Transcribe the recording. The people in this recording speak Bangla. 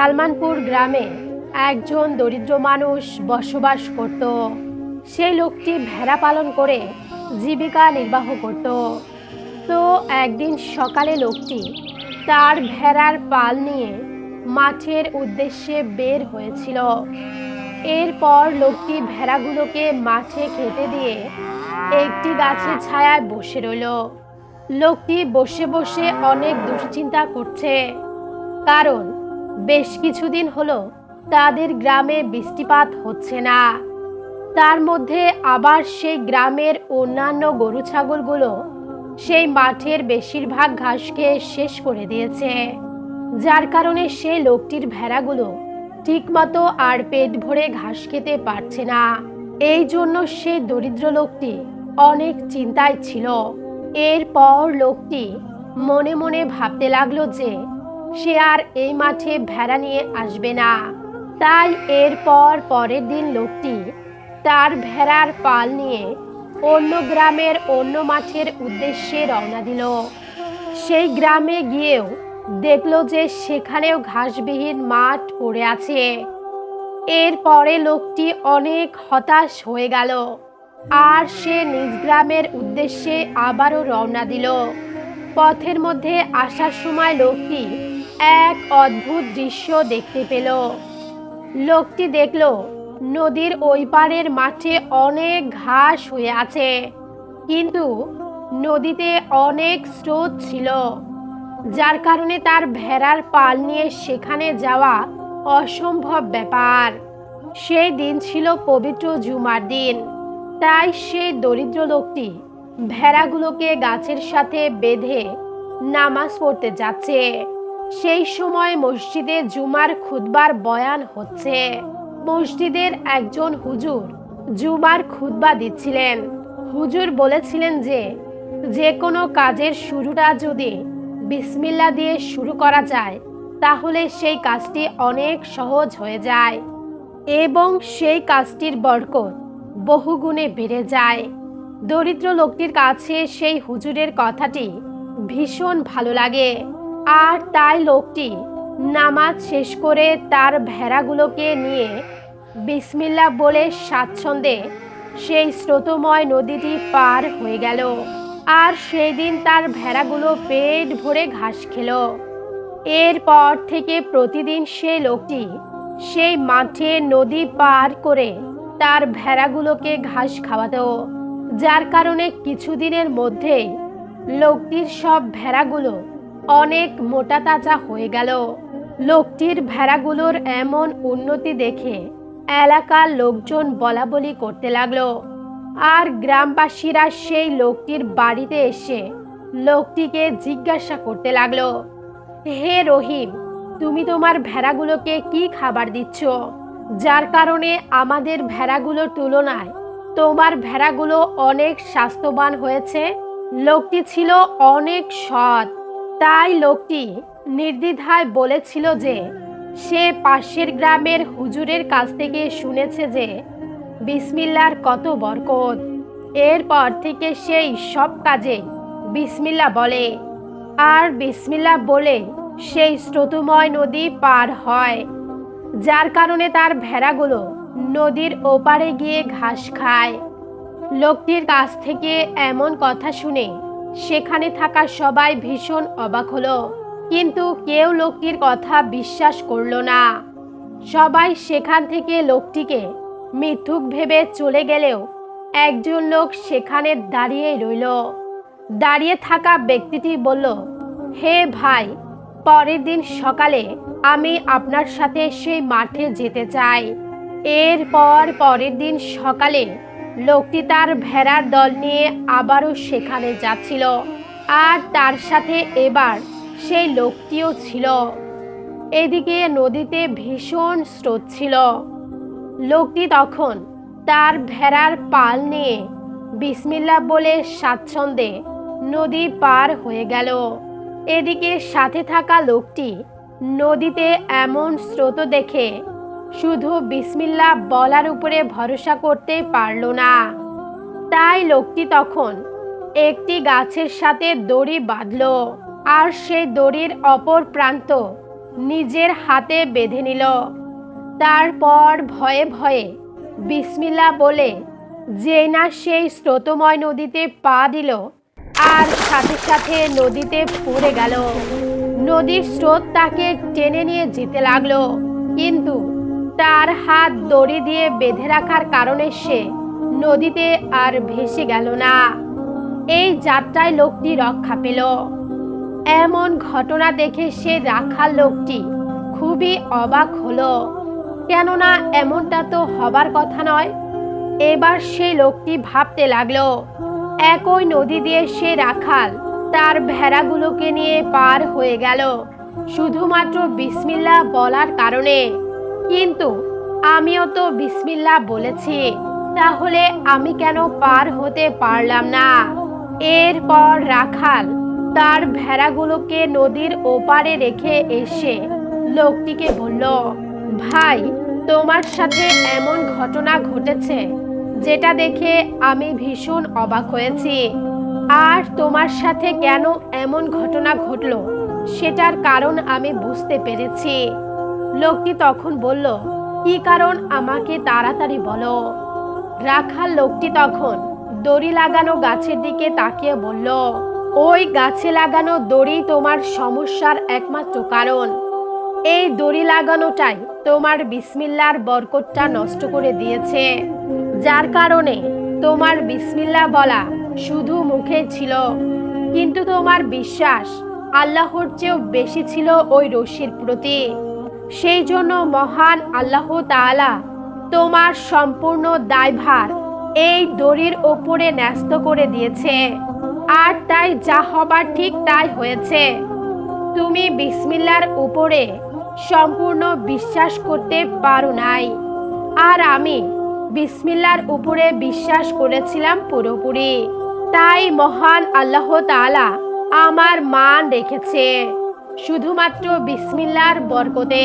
সালমানপুর গ্রামে একজন দরিদ্র মানুষ বসবাস করত। সেই লোকটি ভেড়া পালন করে জীবিকা নির্বাহ করত। তো একদিন সকালে লোকটি তার ভেড়ার পাল নিয়ে মাঠের উদ্দেশ্যে বের হয়েছিল। এরপর লোকটি ভেড়াগুলোকে মাঠে খেতে দিয়ে একটি গাছের ছায়ায় বসে রইল। লোকটি বসে বসে অনেক দুশ্চিন্তা করছে, কারণ বেশ কিছুদিন হলো তাদের গ্রামে বৃষ্টিপাত হচ্ছে না। তার মধ্যে আবার সেই গ্রামের অন্যান্য গরু ছাগলগুলো সেই মাঠের বেশিরভাগ ঘাসকে শেষ করে দিয়েছে। যার কারণে সে লোকটির ভেড়াগুলো ঠিকমতো আর পেট ভরে ঘাস খেতে পারছে না। এই জন্য সে দরিদ্র লোকটি অনেক চিন্তায় ছিল। এরপর লোকটি মনে মনে ভাবতে লাগল যে সে আর এই মাঠে ভেড়া নিয়ে আসবে না। তাই এরপর পরের দিন লোকটি তার ভেড়ার পাল নিয়ে অন্য গ্রামের অন্য মাঠের উদ্দেশ্যে রওনা দিল। সেই গ্রামে গিয়েও দেখল যে সেখানেও ঘাসবিহীন মাঠ পড়ে আছে। এরপরে লোকটি অনেক হতাশ হয়ে গেল। আর সে নিজ গ্রামের উদ্দেশ্যে আবারও রওনা দিল। পথের মধ্যে আসার সময় লোকটি এক অদ্ভুত দৃশ্য দেখতে পেল। লোকটি দেখল, নদীর ওই পারের মাঠে অনেক ঘাস হয়ে আছে, কিন্তু নদীতে অনেক স্রোত ছিল, যার কারণে তার ভেড়ার পাল নিয়ে সেখানে যাওয়া অসম্ভব ব্যাপার। সেই দিন ছিল পবিত্র জুমার দিন, তাই সেই দরিদ্র লোকটি ভেড়াগুলোকে গাছের সাথে বেঁধে নামাজ পড়তে যাচ্ছে। সেই সময় মসজিদে জুমার খুতবার বয়ান হচ্ছে। মসজিদের একজন হুজুর জুমার খুতবা দিচ্ছিলেন। হুজুর বলেছিলেন যে যে কোনো কাজের শুরুটা যদি বিসমিল্লা দিয়ে শুরু করা যায়, তাহলে সেই কাজটি অনেক সহজ হয়ে যায় এবং সেই কাজটির বরকত বহুগুণে বেড়ে যায়। দরিদ্র লোকটির কাছে সেই হুজুরের কথাটি ভীষণ ভালো লাগে। আর তাই লোকটি নামাজ শেষ করে তার ভেড়াগুলোকে নিয়ে বিসমিল্লা বলে স্বাচ্ছন্দ্যে সেই স্রোতময় নদীটি পার হয়ে গেল। আর সেই দিন তার ভেড়াগুলো পেট ভরে ঘাস খেলো। এরপর থেকে প্রতিদিন সে লোকটি সেই মাঠে নদী পার করে তার ভেড়াগুলোকে ঘাস খাওয়াতো। যার কারণে কিছুদিনের মধ্যেই লোকটির সব ভেড়াগুলো অনেক মোটা তাজা হয়ে গেল। লোকটির ভেড়াগুলোর এমন উন্নতি দেখে এলাকার লোকজন বলা বলি করতে লাগল। আর গ্রামবাসীরা সেই লোকটির বাড়িতে এসে লোকটিকে জিজ্ঞাসা করতে লাগল, হে রহিম, তুমি তোমার ভেড়াগুলোকে কি খাবার দিচ্ছ? যার কারণে আমাদের ভেড়াগুলোর তুলনায় তোমার ভেড়াগুলো অনেক স্বাস্থ্যবান হয়েছে? লোকটি ছিল অনেক সৎ তাই লোকটি নির্দ্বিধায় বলেছিল যে সে পাশের গ্রামের হুজুরের কাছ থেকে শুনেছে যে বিসমিল্লার কত বরকত। এরপর থেকে সেই সব কাজে বিসমিল্লা বলে। আর বিসমিল্লা বলে সেই স্রোতময় নদী পার হয়, যার কারণে তার ভেড়াগুলো নদীর ওপারে গিয়ে ঘাস খায়। লোকটির কাছ থেকে এমন কথা শুনে সেখানে থাকা সবাই ভীষণ অবাক হলো। কিন্তু কেউ লোকটির কথা বিশ্বাস করল না। সবাই সেখান থেকে লোকটিকে মিথ্যুক ভেবে চলে গেলেও একজন লোক সেখানে দাঁড়িয়ে রইল। দাঁড়িয়ে থাকা ব্যক্তিটি বলল, হে ভাই, পরের দিন সকালে আমি আপনার সাথে সেই মাঠে যেতে চাই। এরপর পরের দিন সকালে লোকটি তার ভেড়ার দল নিয়ে আবারও সেখানে যাচ্ছিল। আর তার সাথে এবার সেই লোকটিও ছিল। এদিকে নদীতে ভীষণ স্রোত ছিল। লোকটি তখন তার ভেড়ার পাল নিয়ে বিসমিল্লা বলে স্বাচ্ছন্দ্যে নদী পার হয়ে গেল। এদিকে সাথে থাকা লোকটি নদীতে এমন স্রোত দেখে শুধু বিসমিল্লা বলার উপরে ভরসা করতে পারল না। তাই লোকটি তখন একটি গাছের সাথে দড়ি বাঁধল আর সেই দড়ির অপর প্রান্ত নিজের হাতে বেঁধে নিল। তারপর ভয়ে ভয়ে বিসমিল্লা বলে, যে না সেই স্রোতময় নদীতে পা দিল আর সাথে সাথে নদীতে পড়ে গেল। নদীর স্রোত তাকে টেনে নিয়ে যেতে লাগল। কিন্তু তার হাত দড়ি দিয়ে বেঁধে রাখার কারণে সে নদীতে আর ভেসে গেল না। এই যাত্রায় লোকটি রক্ষা পেল। এমন ঘটনা দেখে সে রাখাল লোকটি খুবই অবাক হলো। কেননা এমনটা তো হবার কথা নয়। এবার সে লোকটি ভাবতে লাগল, একই নদী দিয়ে সে রাখাল তার ভেড়াগুলোকে নিয়ে পার হয়ে গেল। শুধুমাত্র বিসমিল্লা বলার কারণে কিন্তু আমিও তো বিসমিল্লা বলেছি, তাহলে আমি কেন পার হতে পারলাম না? এরপর রাখাল তার ভেড়াগুলোকে নদীর ওপারে রেখে এসে লোকটিকে বলল, ভাই, তোমার সাথে এমন ঘটনা ঘটেছে যেটা দেখে আমি ভীষণ অবাক হয়েছি। আর তোমার সাথে কেন এমন ঘটনা ঘটলো সেটার কারণ আমি বুঝতে পেরেছি। লোকটি তখন বলল, কি কারণ আমাকে তাড়াতাড়ি বলো? রাখাল লোকটি তখন দড়ি লাগানো গাছের দিকে তাকিয়ে বলল, ওই গাছে লাগানো দড়ি তোমার সমস্যার একমাত্র কারণ। এই দড়ি লাগানোটাই তোমার বিসমিল্লার বরকতটা নষ্ট করে দিয়েছে। যার কারণে তোমার বিসমিল্লা বলা শুধু মুখে ছিল, কিন্তু তোমার বিশ্বাস আল্লাহর চেয়েও বেশি ছিল ওই রশির প্রতি। সেই জন্য মহান আল্লাহ তাআলা তোমার সম্পূর্ণ দায়ভার এই দড়ির ওপরে ন্যস্ত করে দিয়েছে। আর তাই যা হবার ঠিক তাই হয়েছে। তুমি বিসমিল্লার উপরে সম্পূর্ণ বিশ্বাস করতে পারো নাই। আর আমি বিসমিল্লার উপরে বিশ্বাস করেছিলাম পুরোপুরি। তাই মহান আল্লাহ তাআলা আমার মান রেখেছে। শুধুমাত্র বিসমিল্লার বরকতে।